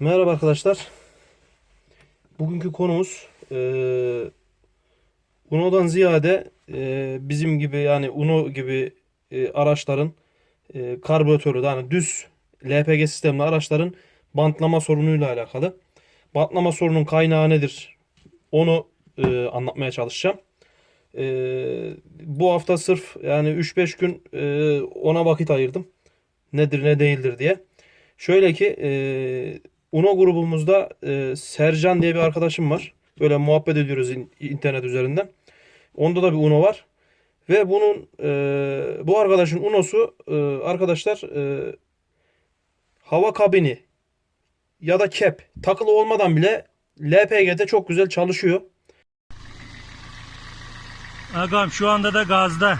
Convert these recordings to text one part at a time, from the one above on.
Merhaba arkadaşlar. Bugünkü konumuz eee Uno'dan ziyade eee, bizim gibi yani Uno gibi eee, araçların eee karbüratörü yani düz LPG sistemli araçların bantlama sorunuyla alakalı. Bantlama sorunun kaynağı nedir? Onu eee, anlatmaya çalışacağım. Eee, bu hafta sırf yani 3-5 gün eee, ona vakit ayırdım. Nedir ne değildir diye. Şöyle ki eee Uno grubumuzda eee, Sercan diye bir arkadaşım var. Böyle muhabbet ediyoruz in- internet üzerinden. Onda da bir Uno var. Ve bunun eee, bu arkadaşın Uno'su eee, arkadaşlar eee, hava kabini ya da kep takılı olmadan bile LPG'de çok güzel çalışıyor. Agam şu anda da gazda.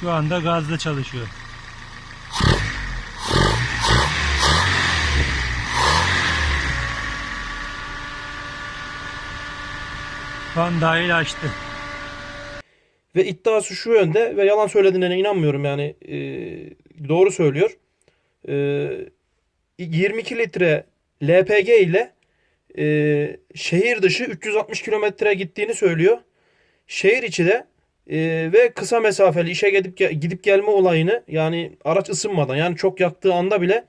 Şu anda gazda çalışıyor. Fan dahil açtı. Ve iddiası şu yönde ve yalan söylediğine inanmıyorum yani e, doğru söylüyor. E, 22 litre LPG ile e, şehir dışı 360 kilometre gittiğini söylüyor. Şehir içi de e, ve kısa mesafeli işe gidip gidip gelme olayını yani araç ısınmadan yani çok yaktığı anda bile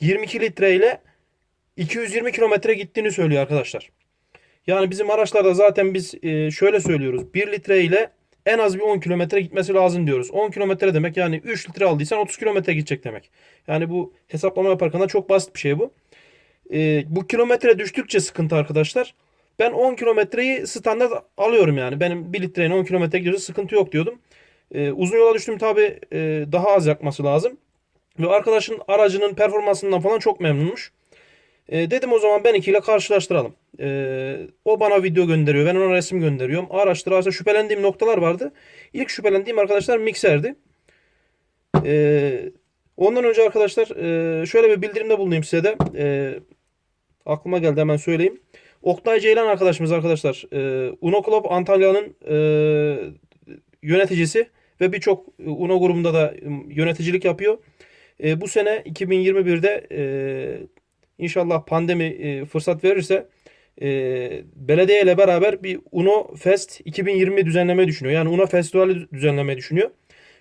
22 litre ile 220 kilometre gittiğini söylüyor arkadaşlar. Yani bizim araçlarda zaten biz e, şöyle söylüyoruz. 1 litre ile en az bir 10 kilometre gitmesi lazım diyoruz. 10 kilometre demek yani 3 litre aldıysan 30 kilometre gidecek demek. Yani bu hesaplama yaparken de çok basit bir şey bu. E, bu kilometre düştükçe sıkıntı arkadaşlar. Ben 10 kilometreyi standart alıyorum yani. Benim 1 litreyle 10 kilometre gidiyorsa sıkıntı yok diyordum. E, uzun yola düştüm tabi e, daha az yakması lazım. Ve arkadaşın aracının performansından falan çok memnunmuş. E, dedim o zaman ben ikiyle karşılaştıralım. E, o bana video gönderiyor. Ben ona resim gönderiyorum. Araştır araştır şüphelendiğim noktalar vardı. İlk şüphelendiğim arkadaşlar mikserdi. E, ondan önce arkadaşlar e, şöyle bir bildirimde bulunayım size de. E, aklıma geldi hemen söyleyeyim. Oktay Ceylan arkadaşımız arkadaşlar. E, Uno Club Antalya'nın e, yöneticisi ve birçok Uno grubunda da yöneticilik yapıyor. E, bu sene 2021'de e, İnşallah pandemi e, fırsat verirse e, belediye ile beraber bir Uno Fest 2020 düzenlemeyi düşünüyor. Yani Uno Festivali düzenlemeyi düşünüyor.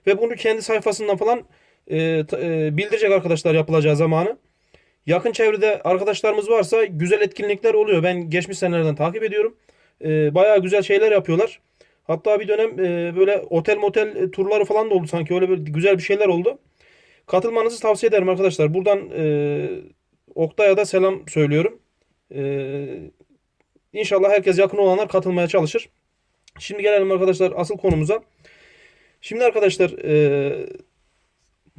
Ve bunu kendi sayfasından falan e, e, bildirecek arkadaşlar yapılacağı zamanı. Yakın çevrede arkadaşlarımız varsa güzel etkinlikler oluyor. Ben geçmiş senelerden takip ediyorum. E, bayağı güzel şeyler yapıyorlar. Hatta bir dönem e, böyle otel motel e, turları falan da oldu sanki. Öyle bir güzel bir şeyler oldu. Katılmanızı tavsiye ederim arkadaşlar. Buradan e, Oktay'a da selam söylüyorum. Ee, inşallah herkes yakın olanlar katılmaya çalışır. Şimdi gelelim arkadaşlar asıl konumuza. Şimdi arkadaşlar e,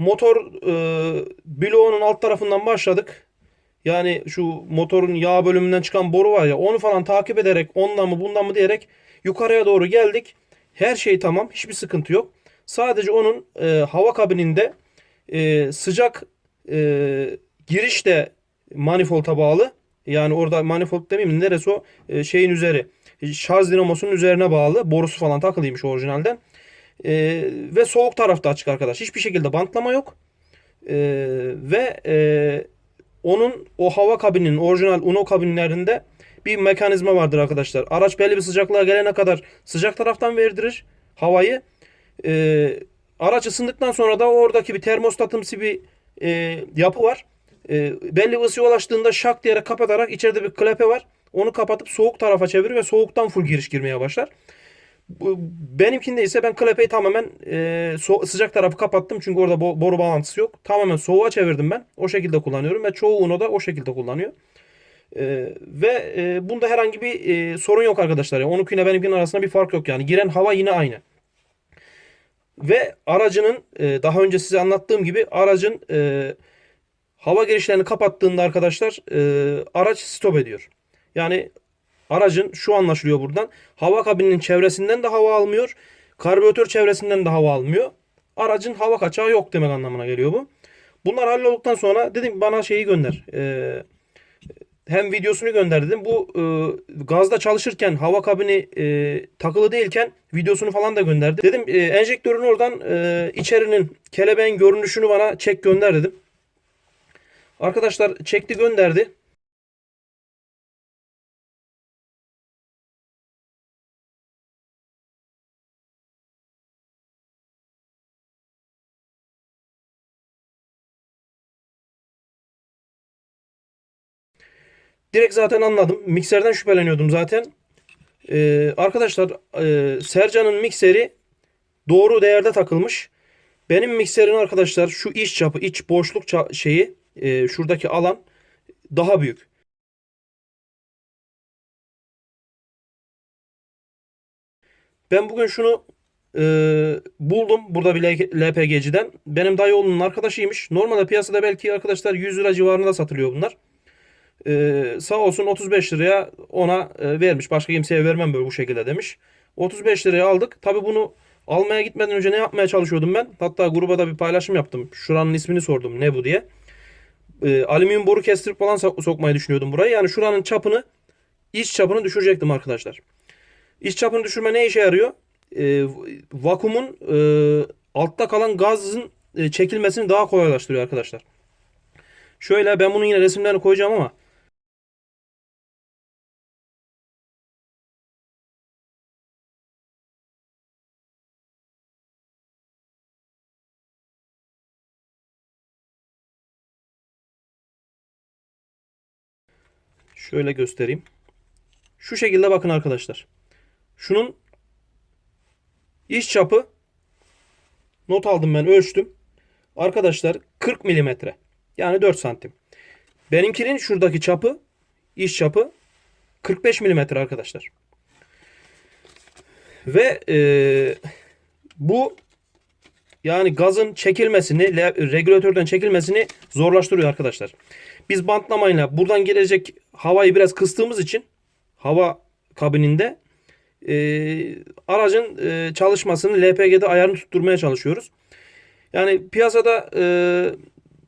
motor e, bloğunun alt tarafından başladık. Yani şu motorun yağ bölümünden çıkan boru var ya onu falan takip ederek ondan mı bundan mı diyerek yukarıya doğru geldik. Her şey tamam. Hiçbir sıkıntı yok. Sadece onun e, hava kabininde e, sıcak e, giriş de manifolda bağlı. Yani orada manifold demeyeyim de neresi o E, şeyin üzeri. Şarj dinamosunun üzerine bağlı. Borusu falan takılıymış orijinalden. E, ve soğuk tarafta açık arkadaş. Hiçbir şekilde bantlama yok. E, ve e, onun o hava kabininin orijinal Uno kabinlerinde bir mekanizma vardır arkadaşlar. Araç belli bir sıcaklığa gelene kadar sıcak taraftan verdirir havayı. E, araç ısındıktan sonra da oradaki bir termostatımsı bir e, yapı var. E, belli ısıya ulaştığında şak diyerek kapatarak içeride bir klepe var. Onu kapatıp soğuk tarafa çevirir ve soğuktan full giriş girmeye başlar. Benimkinde ise ben klepeyi tamamen e, so- sıcak tarafı kapattım çünkü orada bo- boru bağlantısı yok. Tamamen soğuğa çevirdim ben. O şekilde kullanıyorum ve çoğu Uno da o şekilde kullanıyor. E, ve e, bunda herhangi bir e, sorun yok arkadaşlar. Yani onunkiyle benimkinin arasında bir fark yok yani. Giren hava yine aynı. Ve aracının e, daha önce size anlattığım gibi aracın e, hava girişlerini kapattığında arkadaşlar e, araç stop ediyor. Yani aracın şu anlaşılıyor buradan. Hava kabininin çevresinden de hava almıyor. Karbüratör çevresinden de hava almıyor. Aracın hava kaçağı yok demek anlamına geliyor bu. Bunlar hallolduktan sonra dedim bana şeyi gönder. E, hem videosunu gönderdim. Bu e, gazda çalışırken hava kabini e, takılı değilken videosunu falan da gönderdim. Dedim e, enjektörün oradan e, içerinin kelebeğin görünüşünü bana çek gönder dedim. Arkadaşlar çekti gönderdi. Direkt zaten anladım. Mikserden şüpheleniyordum zaten. Ee, arkadaşlar e, Sercan'ın mikseri doğru değerde takılmış. Benim mikserin arkadaşlar şu iç çapı, iç boşluk ça- şeyi, e, şuradaki alan daha büyük. Ben bugün şunu e, buldum burada bir LPG'ciden. Benim dayıoğlunun arkadaşıymış. Normalde piyasada belki arkadaşlar 100 lira civarında satılıyor bunlar. Ee, sağ olsun 35 liraya ona e, vermiş. Başka kimseye vermem böyle bu şekilde demiş. 35 liraya aldık. Tabi bunu almaya gitmeden önce ne yapmaya çalışıyordum ben? Hatta gruba da bir paylaşım yaptım. Şuranın ismini sordum ne bu diye. Ee, alüminyum boru kestirip falan so- sokmayı düşünüyordum buraya. Yani şuranın çapını iç çapını düşürecektim arkadaşlar. İç çapını düşürme ne işe yarıyor? Ee, vakumun e, altta kalan gazın e, çekilmesini daha kolaylaştırıyor arkadaşlar. Şöyle ben bunun yine resimlerini koyacağım ama Şöyle göstereyim. Şu şekilde bakın arkadaşlar. Şunun iç çapı not aldım ben ölçtüm. Arkadaşlar 40 milimetre. Yani 4 santim. Benimkinin şuradaki çapı iç çapı 45 milimetre arkadaşlar. Ve e, bu yani gazın çekilmesini, regülatörden çekilmesini zorlaştırıyor arkadaşlar. Biz bantlamayla buradan gelecek havayı biraz kıstığımız için hava kabininde e, aracın e, çalışmasını LPG'de ayarını tutturmaya çalışıyoruz. Yani piyasada e,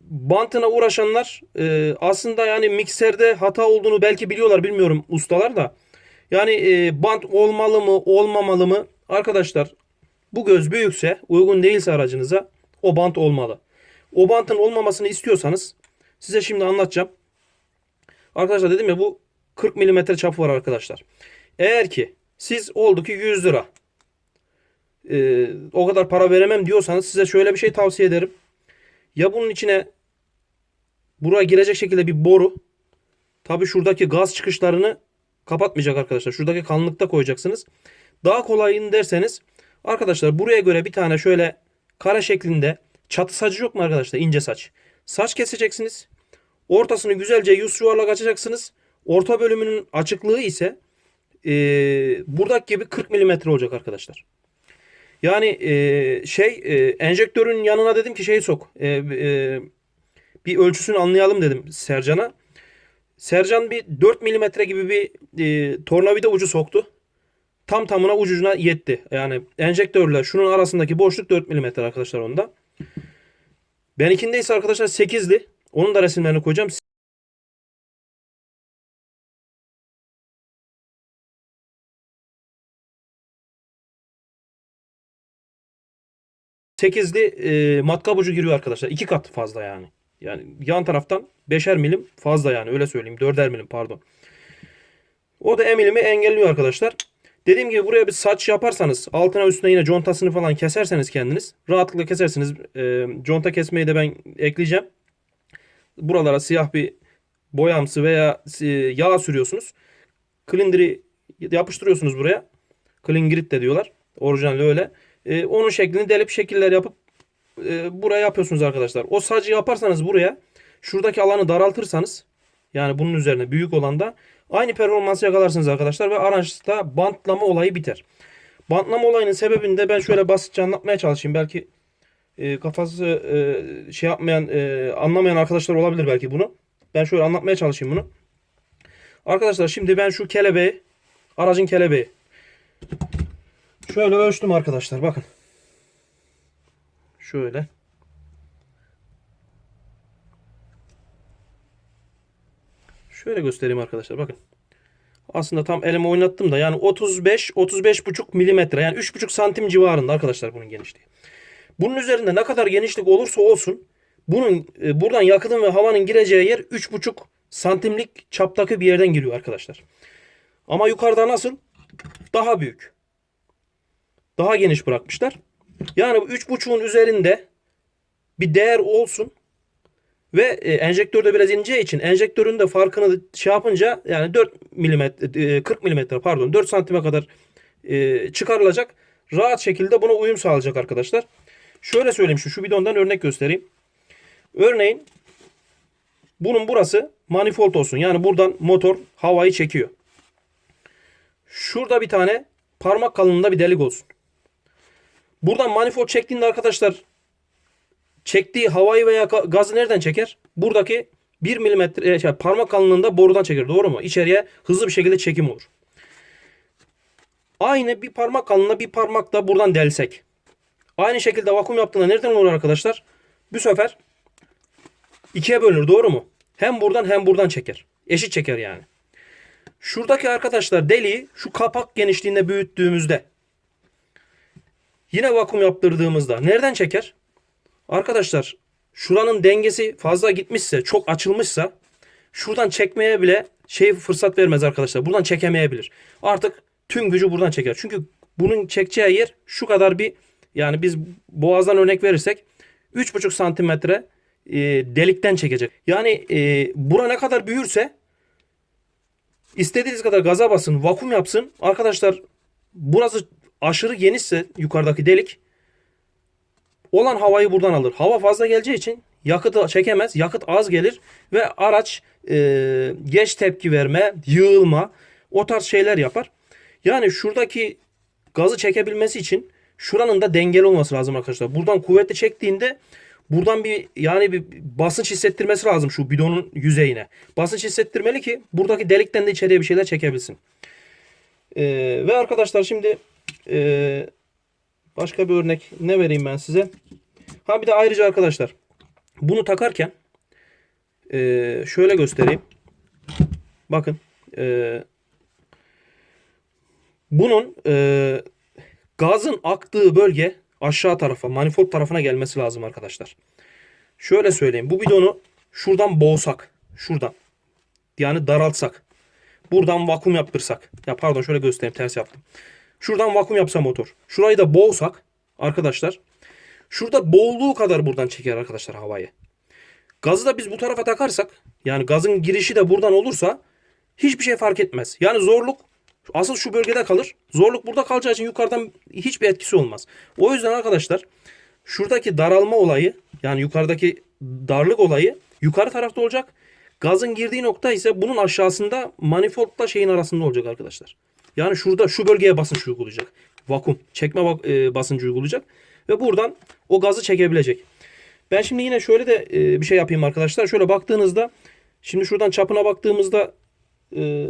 bantına uğraşanlar e, aslında yani mikserde hata olduğunu belki biliyorlar bilmiyorum ustalar da. Yani e, bant olmalı mı olmamalı mı arkadaşlar bu göz büyükse uygun değilse aracınıza o bant olmalı. O bantın olmamasını istiyorsanız size şimdi anlatacağım. Arkadaşlar dedim ya bu 40 milimetre çapı var arkadaşlar. Eğer ki siz oldu ki 100 lira e, o kadar para veremem diyorsanız size şöyle bir şey tavsiye ederim. Ya bunun içine buraya girecek şekilde bir boru tabi şuradaki gaz çıkışlarını kapatmayacak arkadaşlar. Şuradaki kalınlıkta koyacaksınız. Daha kolayını derseniz arkadaşlar buraya göre bir tane şöyle kare şeklinde çatı sacı yok mu arkadaşlar? ince saç. Saç keseceksiniz. Ortasını güzelce yüz yuvarlak açacaksınız. Orta bölümünün açıklığı ise e, buradaki gibi 40 milimetre olacak arkadaşlar. Yani e, şey e, enjektörün yanına dedim ki şey sok. E, e, bir ölçüsünü anlayalım dedim Sercan'a. Sercan bir 4 milimetre gibi bir e, tornavida ucu soktu. Tam tamına ucucuna yetti. Yani enjektörle şunun arasındaki boşluk 4 milimetre arkadaşlar onda. Benimkinde ise arkadaşlar 8'li. Onun da resimlerini koyacağım. 8'li e, matkap ucu giriyor arkadaşlar. İki kat fazla yani. Yani yan taraftan 5'er milim fazla yani öyle söyleyeyim. 4'er milim pardon. O da emilimi engelliyor arkadaşlar. Dediğim gibi buraya bir saç yaparsanız altına üstüne yine contasını falan keserseniz kendiniz rahatlıkla kesersiniz. E, conta kesmeyi de ben ekleyeceğim. Buralara siyah bir boyamsı veya e, yağ sürüyorsunuz. Klindiri yapıştırıyorsunuz buraya. Klingrit de diyorlar. Orijinali öyle. E, onun şeklini delip şekiller yapıp e, buraya yapıyorsunuz arkadaşlar. O sacı yaparsanız buraya şuradaki alanı daraltırsanız yani bunun üzerine büyük olanda aynı performansı yakalarsınız arkadaşlar ve araçta bantlama olayı biter. Bantlama olayının sebebini de ben şöyle basitçe anlatmaya çalışayım. Belki e, kafası e, şey yapmayan, e, anlamayan arkadaşlar olabilir belki bunu. Ben şöyle anlatmaya çalışayım bunu. Arkadaşlar şimdi ben şu kelebeği, aracın kelebeği Şöyle ölçtüm arkadaşlar bakın. Şöyle. Şöyle göstereyim arkadaşlar bakın. Aslında tam elime oynattım da yani 35 35,5 milimetre yani 3,5 santim civarında arkadaşlar bunun genişliği. Bunun üzerinde ne kadar genişlik olursa olsun bunun e, buradan yakıtın ve havanın gireceği yer 3,5 santimlik çaptaki bir yerden giriyor arkadaşlar. Ama yukarıda nasıl? Daha büyük. Daha geniş bırakmışlar. Yani bu 3,5'un üzerinde bir değer olsun ve e, enjektör de biraz ince için enjektörün de farkını şey yapınca yani 4 milimetre e, 40 milimetre pardon 4 santime kadar e, çıkarılacak. Rahat şekilde buna uyum sağlayacak arkadaşlar. Şöyle söyleyeyim şu, şu bidondan örnek göstereyim. Örneğin bunun burası manifold olsun. Yani buradan motor havayı çekiyor. Şurada bir tane parmak kalınlığında bir delik olsun. Buradan manifold çektiğinde arkadaşlar çektiği havayı veya ga- gazı nereden çeker? Buradaki 1 milimetre şey, parmak kalınlığında borudan çeker. Doğru mu? İçeriye hızlı bir şekilde çekim olur. Aynı bir parmak kalınlığında bir parmak da buradan delsek. Aynı şekilde vakum yaptığında nereden olur arkadaşlar? Bu sefer ikiye bölünür. Doğru mu? Hem buradan hem buradan çeker. Eşit çeker yani. Şuradaki arkadaşlar deliği şu kapak genişliğinde büyüttüğümüzde yine vakum yaptırdığımızda nereden çeker? Arkadaşlar şuranın dengesi fazla gitmişse, çok açılmışsa şuradan çekmeye bile şey fırsat vermez arkadaşlar. Buradan çekemeyebilir. Artık tüm gücü buradan çeker. Çünkü bunun çekeceği yer şu kadar bir yani biz boğazdan örnek verirsek 3,5 santimetre e, delikten çekecek. Yani e, bura ne kadar büyürse istediğiniz kadar gaza basın, vakum yapsın. Arkadaşlar burası aşırı genişse yukarıdaki delik olan havayı buradan alır. Hava fazla geleceği için yakıtı çekemez. Yakıt az gelir ve araç e, geç tepki verme, yığılma o tarz şeyler yapar. Yani şuradaki gazı çekebilmesi için şuranın da dengeli olması lazım arkadaşlar. Buradan kuvvetli çektiğinde buradan bir yani bir basınç hissettirmesi lazım şu bidonun yüzeyine. Basınç hissettirmeli ki buradaki delikten de içeriye bir şeyler çekebilsin. E, ve arkadaşlar şimdi e, Başka bir örnek ne vereyim ben size? Ha bir de ayrıca arkadaşlar bunu takarken eee, şöyle göstereyim. Bakın eee, bunun eee, gazın aktığı bölge aşağı tarafa manifold tarafına gelmesi lazım arkadaşlar. Şöyle söyleyeyim. Bu bidonu şuradan boğsak. Şuradan. Yani daraltsak. Buradan vakum yaptırsak. Ya pardon şöyle göstereyim ters yaptım. Şuradan vakum yapsa motor. Şurayı da boğsak arkadaşlar. Şurada boğulduğu kadar buradan çeker arkadaşlar havayı. Gazı da biz bu tarafa takarsak yani gazın girişi de buradan olursa hiçbir şey fark etmez. Yani zorluk asıl şu bölgede kalır. Zorluk burada kalacağı için yukarıdan hiçbir etkisi olmaz. O yüzden arkadaşlar şuradaki daralma olayı yani yukarıdaki darlık olayı yukarı tarafta olacak. Gazın girdiği nokta ise bunun aşağısında manifoldla şeyin arasında olacak arkadaşlar. Yani şurada şu bölgeye basınç uygulayacak. Vakum çekme e, basıncı uygulayacak. Ve buradan o gazı çekebilecek. Ben şimdi yine şöyle de e, bir şey yapayım arkadaşlar. Şöyle baktığınızda şimdi şuradan çapına baktığımızda e,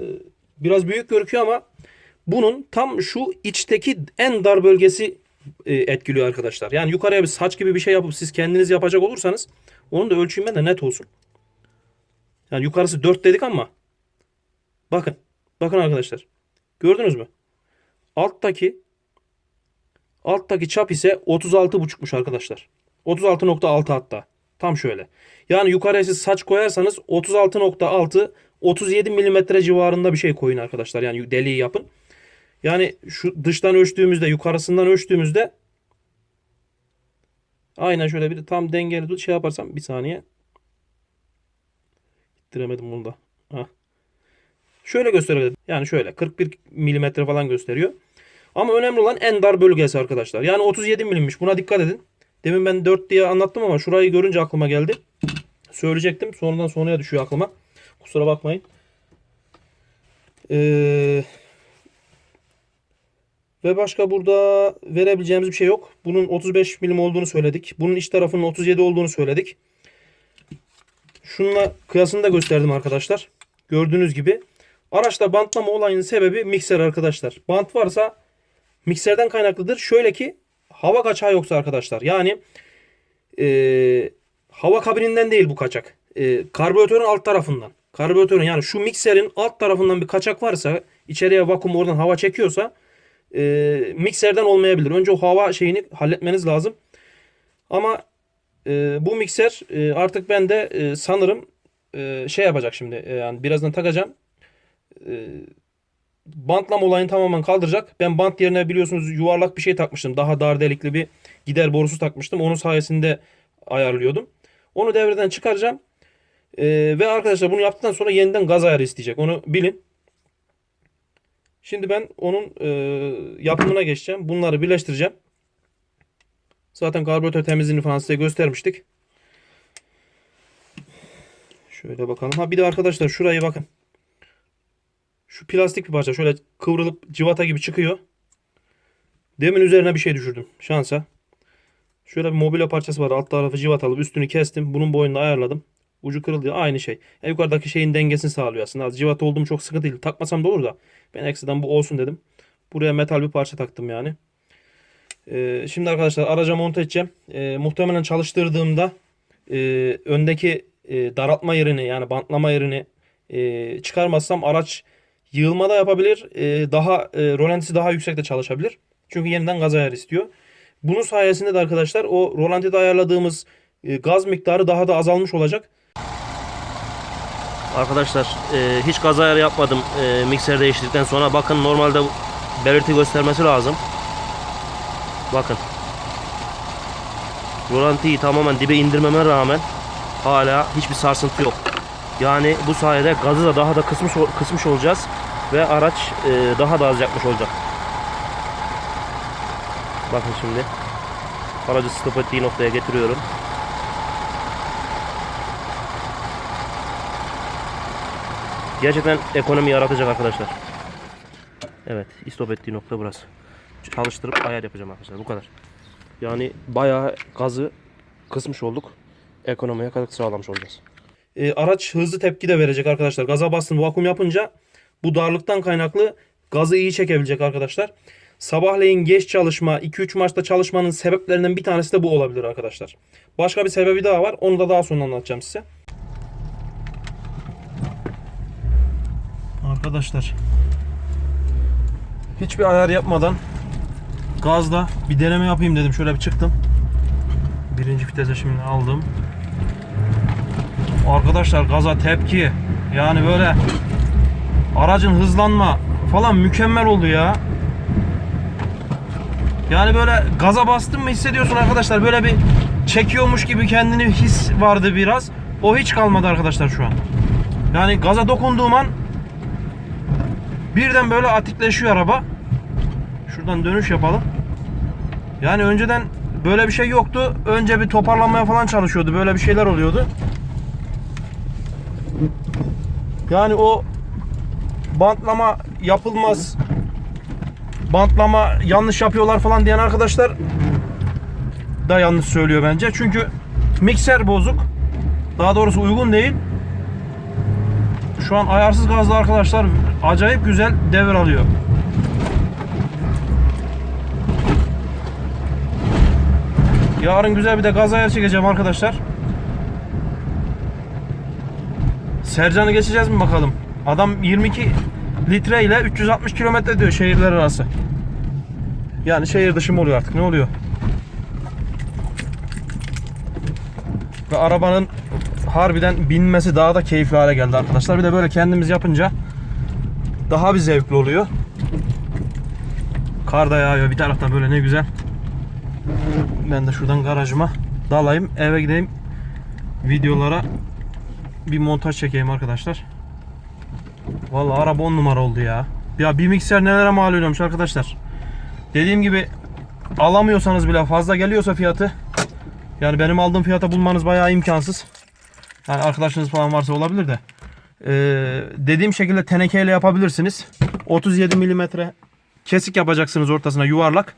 biraz büyük gözüküyor ama bunun tam şu içteki en dar bölgesi e, etkiliyor arkadaşlar. Yani yukarıya bir saç gibi bir şey yapıp siz kendiniz yapacak olursanız onun da ölçüyüm ben de net olsun. Yani yukarısı 4 dedik ama bakın bakın arkadaşlar gördünüz mü? Alttaki alttaki çap ise 36,5'muş arkadaşlar. 36.6 hatta. Tam şöyle. Yani yukarıya siz saç koyarsanız 36.6 37 milimetre civarında bir şey koyun arkadaşlar. Yani deliği yapın. Yani şu dıştan ölçtüğümüzde yukarısından ölçtüğümüzde aynen şöyle bir tam dengeli tut şey yaparsam bir saniye. Gittiremedim bunu da. Hah. Şöyle gösterelim. Yani şöyle 41 milimetre falan gösteriyor. Ama önemli olan en dar bölgesi arkadaşlar. Yani 37 milimmiş. Buna dikkat edin. Demin ben 4 diye anlattım ama şurayı görünce aklıma geldi. Söyleyecektim. Sonradan sonraya düşüyor aklıma. Kusura bakmayın. Ee, ve başka burada verebileceğimiz bir şey yok. Bunun 35 milim olduğunu söyledik. Bunun iç tarafının 37 olduğunu söyledik. Şununla kıyasını da gösterdim arkadaşlar. Gördüğünüz gibi. Araçta bantlama olayının sebebi mikser arkadaşlar. Bant varsa mikserden kaynaklıdır. Şöyle ki hava kaçağı yoksa arkadaşlar. Yani e, hava kabininden değil bu kaçak. E, karbüratörün alt tarafından. karbüratörün yani şu mikserin alt tarafından bir kaçak varsa içeriye vakum oradan hava çekiyorsa e, mikserden olmayabilir. Önce o hava şeyini halletmeniz lazım. Ama e, bu mikser e, artık ben de e, sanırım e, şey yapacak şimdi. E, yani birazdan takacağım. E, bantlama olayını tamamen kaldıracak. Ben bant yerine biliyorsunuz yuvarlak bir şey takmıştım. Daha dar delikli bir gider borusu takmıştım. Onun sayesinde ayarlıyordum. Onu devreden çıkaracağım. Ee, ve arkadaşlar bunu yaptıktan sonra yeniden gaz ayarı isteyecek. Onu bilin. Şimdi ben onun e, yapımına geçeceğim. Bunları birleştireceğim. Zaten karbüratör temizliğini falan size göstermiştik. Şöyle bakalım. Ha bir de arkadaşlar şurayı bakın. Şu plastik bir parça şöyle kıvrılıp civata gibi çıkıyor. Demin üzerine bir şey düşürdüm. Şansa. Şöyle bir mobilya parçası var. Alt tarafı civatalı. Üstünü kestim. Bunun boyunu ayarladım. Ucu kırıldı. Aynı şey. E, yukarıdaki şeyin dengesini sağlıyor aslında. Az civata olduğum çok sıkıntı değil. Takmasam da olur da. Ben ekstradan bu olsun dedim. Buraya metal bir parça taktım yani. Ee, şimdi arkadaşlar araca monte edeceğim. Ee, muhtemelen çalıştırdığımda e, öndeki e, daraltma yerini yani bantlama yerini e, çıkarmazsam araç yığılma da yapabilir. E, daha e, rolantisi daha yüksekte çalışabilir. Çünkü yeniden gaz ayarı istiyor. Bunun sayesinde de arkadaşlar o rolantide ayarladığımız e, gaz miktarı daha da azalmış olacak. Arkadaşlar e, hiç gaz ayarı yapmadım e, mikser değiştirdikten sonra. Bakın normalde belirti göstermesi lazım. Bakın. Rolantiyi tamamen dibe indirmeme rağmen hala hiçbir sarsıntı yok. Yani bu sayede gazı da daha da kısmış, kısmış olacağız ve araç e, daha da az yakmış olacak. Bakın şimdi aracı stop ettiği noktaya getiriyorum. Gerçekten ekonomi yaratacak arkadaşlar. Evet, istop ettiği nokta burası. Çalıştırıp ayar yapacağım arkadaşlar. Bu kadar. Yani bayağı gazı kısmış olduk. Ekonomiye katkı sağlamış olacağız. E, araç hızlı tepki de verecek arkadaşlar. Gaza bastım vakum yapınca bu darlıktan kaynaklı gazı iyi çekebilecek arkadaşlar. Sabahleyin geç çalışma, 2-3 maçta çalışmanın sebeplerinden bir tanesi de bu olabilir arkadaşlar. Başka bir sebebi daha var. Onu da daha sonra anlatacağım size. Arkadaşlar hiçbir ayar yapmadan gazda bir deneme yapayım dedim. Şöyle bir çıktım. Birinci vitese şimdi aldım. Arkadaşlar gaza tepki yani böyle aracın hızlanma falan mükemmel oldu ya. Yani böyle gaza bastın mı hissediyorsun arkadaşlar böyle bir çekiyormuş gibi kendini his vardı biraz. O hiç kalmadı arkadaşlar şu an. Yani gaza dokunduğum an birden böyle atikleşiyor araba. Şuradan dönüş yapalım. Yani önceden böyle bir şey yoktu. Önce bir toparlanmaya falan çalışıyordu. Böyle bir şeyler oluyordu. Yani o bantlama yapılmaz. Bantlama yanlış yapıyorlar falan diyen arkadaşlar da yanlış söylüyor bence. Çünkü mikser bozuk. Daha doğrusu uygun değil. Şu an ayarsız gazlı arkadaşlar acayip güzel devir alıyor. Yarın güzel bir de gaz ayarı çekeceğim arkadaşlar. Sercan'ı geçeceğiz mi bakalım? Adam 22 litre ile 360 kilometre diyor şehirler arası. Yani şehir dışı mı oluyor artık ne oluyor? Ve arabanın harbiden binmesi daha da keyifli hale geldi arkadaşlar. Bir de böyle kendimiz yapınca daha bir zevkli oluyor. Kar da yağıyor bir taraftan böyle ne güzel. Ben de şuradan garajıma dalayım eve gideyim videolara bir montaj çekeyim arkadaşlar. Vallahi araba 10 numara oldu ya. Ya bir mikser nelere mal oluyormuş arkadaşlar. Dediğim gibi alamıyorsanız bile fazla geliyorsa fiyatı yani benim aldığım fiyata bulmanız bayağı imkansız. Yani arkadaşınız falan varsa olabilir de. Ee, dediğim şekilde tenekeyle yapabilirsiniz. 37 milimetre kesik yapacaksınız ortasına yuvarlak.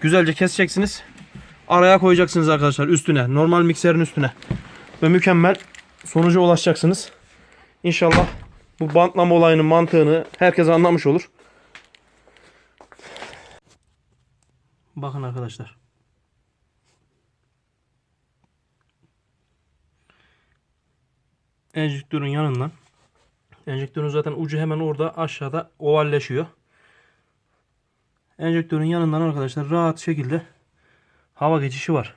Güzelce keseceksiniz. Araya koyacaksınız arkadaşlar üstüne. Normal mikserin üstüne. Ve mükemmel sonuca ulaşacaksınız. İnşallah bu bantlama olayının mantığını herkes anlamış olur. Bakın arkadaşlar. Enjektörün yanından Enjektörün zaten ucu hemen orada aşağıda ovalleşiyor. Enjektörün yanından arkadaşlar rahat şekilde hava geçişi var.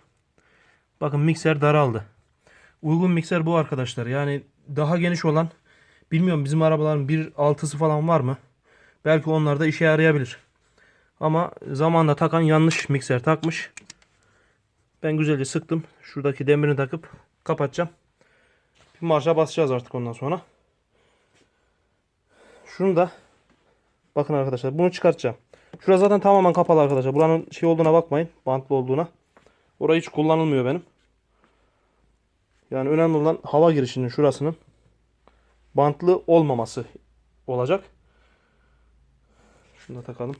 Bakın mikser daraldı. Uygun mikser bu arkadaşlar. Yani daha geniş olan bilmiyorum bizim arabaların 1.6'sı falan var mı? Belki onlar da işe yarayabilir. Ama zamanla takan yanlış mikser takmış. Ben güzelce sıktım. Şuradaki demirini takıp kapatacağım. Bir marşa basacağız artık ondan sonra. Şunu da bakın arkadaşlar bunu çıkartacağım. Şurası zaten tamamen kapalı arkadaşlar. Buranın şey olduğuna bakmayın. Bantlı olduğuna. Orayı hiç kullanılmıyor benim. Yani önemli olan hava girişinin şurasının bantlı olmaması olacak. Şunu da takalım.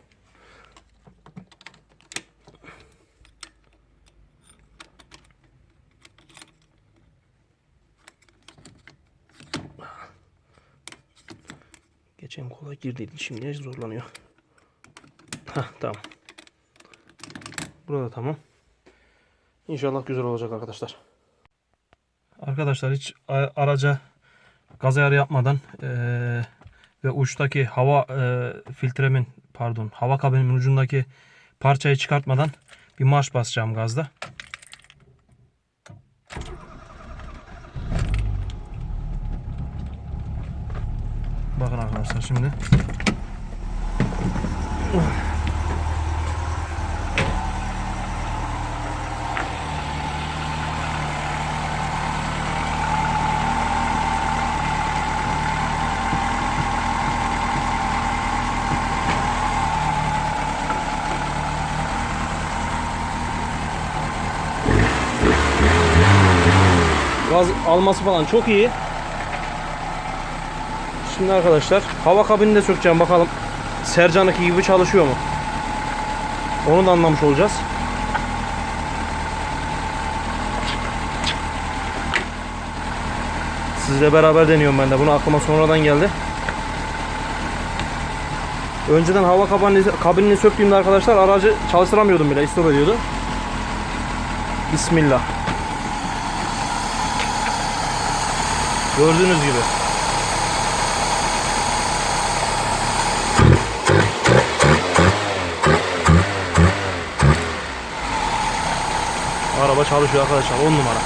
Geçen kolay girdiydi. Şimdi zorlanıyor. Hah tamam. Burada tamam. İnşallah güzel olacak arkadaşlar. Arkadaşlar hiç araca gaz ayarı yapmadan eee, ve uçtaki hava eee, filtremin pardon hava kabinimin ucundaki parçayı çıkartmadan bir marş basacağım gazda. Bakın arkadaşlar şimdi. Gaz alması falan çok iyi. Şimdi arkadaşlar hava kabinini de sökeceğim bakalım. Sercan'daki gibi çalışıyor mu? Onu da anlamış olacağız. Sizle beraber deniyorum ben de. Bunu aklıma sonradan geldi. Önceden hava kabinini söktüğümde arkadaşlar aracı çalıştıramıyordum bile. istop ediyordu. Bismillah. Gördüğünüz gibi. Araba çalışıyor arkadaşlar 10 numara.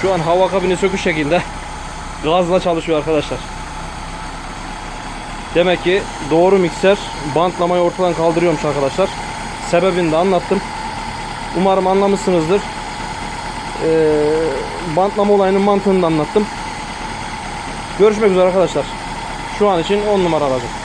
Şu an hava kabini söküş şekilde gazla çalışıyor arkadaşlar. Demek ki doğru mikser bantlamayı ortadan kaldırıyormuş arkadaşlar. Sebebini de anlattım. Umarım anlamışsınızdır. Ee, bantlama olayının mantığını da anlattım. Görüşmek üzere arkadaşlar. Şu an için 10 numara aracı.